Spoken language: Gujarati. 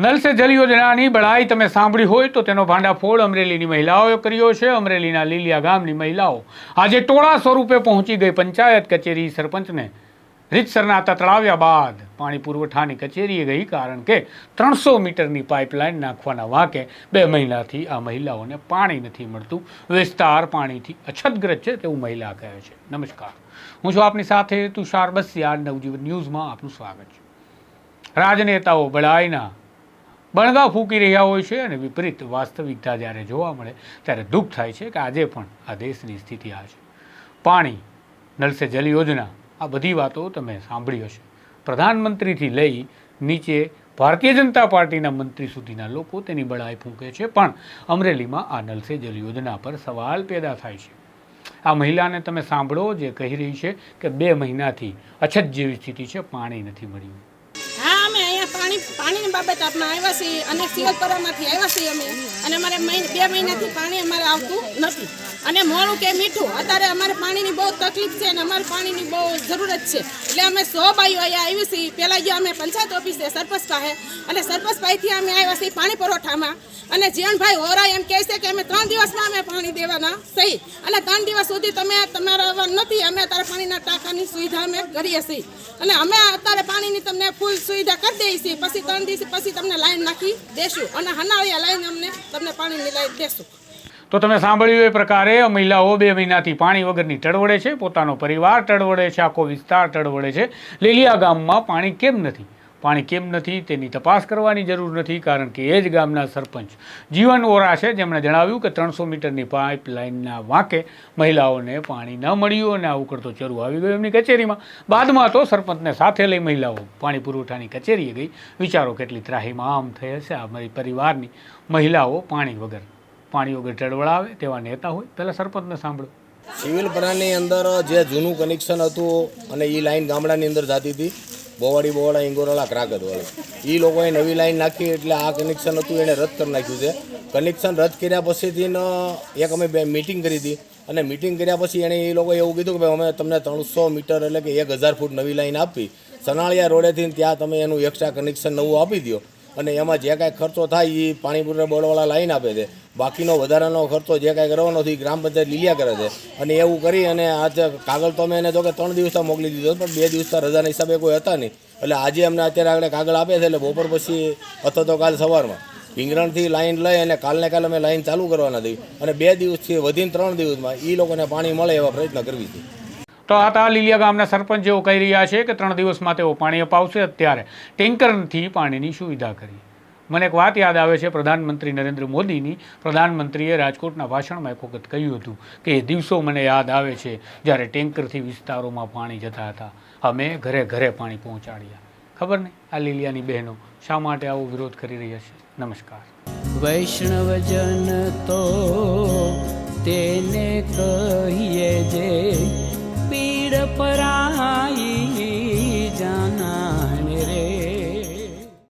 નલ સે જલ યોજનાની બળાઈ તમે સાંભળી હોય તો તેનો ભાંડાફોડ અમરેલીની મહિલાઓએ કર્યો છે, અમરેલીના લીલિયા ગામની મહિલાઓ. આજે ટોળા સ્વરૂપે પહોંચી ગઈ પંચાયત કચેરી સરપંચને. રીતસરના તતડાવ્યા બાદ પાણી પુરવઠાની કચેરીએ ગઈ કારણ કે ત્રણસો મીટરની પાઇપલાઇન નાખવાના વાંકે બે મહિનાથી આ મહિલાઓને પાણી નથી મળતું. વિસ્તાર પાણીથી અછતગ્રસ્ત છે તેવું મહિલા કહે છે. નમસ્કાર. હું છું આપની સાથે તુષાર બસિયા નવજીવન ન્યૂઝમાં આપનું સ્વાગત છે. રાજનેતાઓ બળાઈના બણગા ફૂંકી રહ્યા હોય છે અને વિપરીત વાસ્તવિકતા જ્યારે જોવા મળે, ત્યારે દુઃખ થાય છે કે આજે પણ આ દેશની સ્થિતિ આ છે. પાણી નળ સે જલ યોજના, આ બધી વાતો તમે સાંભળી હશે. પ્રધાનમંત્રીથી લઈ નીચે ભારતીય જનતા પાર્ટીના મંત્રી સુધીના લોકો તેની બળાઈ ફૂંકે છે, પણ અમરેલીમાં આ નલ સે જલ યોજના પર સવાલ પેદા થાય છે. આ મહિલાને તમે સાંભળો જે કહી રહી છે કે બે મહિનાથી અછત જેવી સ્થિતિ છે, પાણી નથી મળ્યું. પાણીની બાબત આપણે આવ્યા છીએ અને સિવલપરામાંથી આવ્યા છીએ અમે. અને અમારે બે મહિનાથી પાણી અમારે આવતું નથી. અને મોડું કે મીઠું, અત્યારે અમારે પાણીની બહુ તકલીફ છે અને અમારે પાણીની બહુ જરૂરત છે. એટલે અમે સો બાઈઓ અહીંયા આવી છીએ. પહેલાં ગયા અમે પંચાયત ઓફિસે સરપંચ પાસે, અને સરપંચ પાસેથી અમે આવ્યા છીએ પાણી પુરવઠામાં અને જીવનભાઈ હોરા એમ કહે છે કે અમે ત્રણ દિવસમાં અમે પાણી દેવાના સહી સુધી તમે તમારા આવવા નથી, અમે અત્યારે પાણીના ટાંકાની સુવિધા અમે કરીએ છીએ. અને અમે અત્યારે પાણીની તમને ફૂલ સુવિધા કરી દઈએ છીએ. પછી ત્રણ દિવસ પછી તમને લાઈન નાખી દેશું અને હનાળિયા લાઈન અમને તમને પાણીની લાઈન દેશું. તો તમે સાંભળ્યું એ પ્રકારે મહિલાઓ બે મહિનાથી પાણી વગરની ટળવડે છે, પોતાનો પરિવાર ટળવડે છે, આખો વિસ્તાર ટળવડે છે. લીલિયા ગામમાં પાણી કેમ નથી? પાણી કેમ નથી, તેની તપાસ કરવાની જરૂર નથી, કારણ કે એ જ ગામના સરપંચ જીવન ઓરા છે. જેમણે જણાવ્યું કે ત્રણસો મીટરની પાઇપલાઇનના વાંકે મહિલાઓને પાણી ન મળ્યું અને આવું કરતો ચરુ આવી ગયો એમની કચેરીમાં. બાદમાં તો સરપંચને સાથે લઈ મહિલાઓ પાણી પુરવઠાની કચેરીએ ગઈ. વિચારો કેટલી ત્રાહીમામ થઈ હશે. આ પરિવારની મહિલાઓ પાણી વગર પાણી વગર ટળવળાવે તેવા નેતા હોય. પહેલાં સરપંચને સાંભળો. સિવિલ પ્લાનની અંદર જે જૂનું કનેક્શન હતું અને એ લાઈન ગામડાની અંદર જતી હતી બોવાડી બોવાડા ઇંગોરાળા ક્રાકરવાળી એ લોકોએ નવી લાઈન નાખી એટલે આ કનેક્શન હતું એણે રદ કરી નાખ્યું છે. કનેક્શન રદ કર્યા પછીથી એક અમે બે મિટિંગ કરી હતી. અને મિટિંગ કર્યા પછી એણે એ લોકોએ એવું કીધું કે ભાઈ, અમે તમને ત્રણસો મીટર એટલે કે એક હજાર ફૂટ નવી લાઈન આપી. સનાળિયા રોડેથી ત્યાં તમે એનું એક્સ્ટ્રા કનેક્શન નવું આપી દો અને એમાં જે કાંઈ ખર્ચો થાય એ પાણીપુરા બોર્ડવાળા લાઈન આપે છે. બાકીનો વધારાનો ખર્ચો જે કાંઈ કરવાનો એ ગ્રામ પંચાયત લીલિયા કરે છે. અને એવું કરી અને આજે કાગળ તો અમે એને જો કે ત્રણ દિવસમાં મોકલી દીધો પણ બે દિવસના રજાના હિસાબે કોઈ હતા નહીં. એટલે આજે અમને અત્યારે આગળ કાગળ આપે છે એટલે બપોર પછી અથવા તો કાલ સવારમાં. પિંગરણથી લાઈન લઈ અને કાલને કાલે અમે લાઈન ચાલુ કરવાના થઈ અને બે દિવસથી વધીને ત્રણ દિવસમાં એ લોકોને પાણી મળે એવા પ્રયત્ન કરવી હતી તો આ તા લીલિયા ગામના સરપંચ જેઓ કહી રહ્યા છે કે ત્રણ દિવસમાં તેઓ પાણી અપાવશે અત્યારે ટેન્કરથી પાણીની સુવિધા કરી. મને એક વાત યાદ આવે છે, પ્રધાનમંત્રી નરેન્દ્ર મોદીની પ્રધાનમંત્રીએ રાજકોટના ભાષણમાં એક વખત કહ્યું હતું કે એ દિવસો મને યાદ આવે છે જ્યારે ટેન્કરથી વિસ્તારોમાં પાણી જતા હતા. અમે ઘરે ઘરે પાણી પહોંચાડ્યા. ખબર નહીં આ લીલિયાની બહેનો શા માટે આવો વિરોધ કરી રહ્યા છે? નમસ્કાર. વૈષ્ણવજન તો તેને કર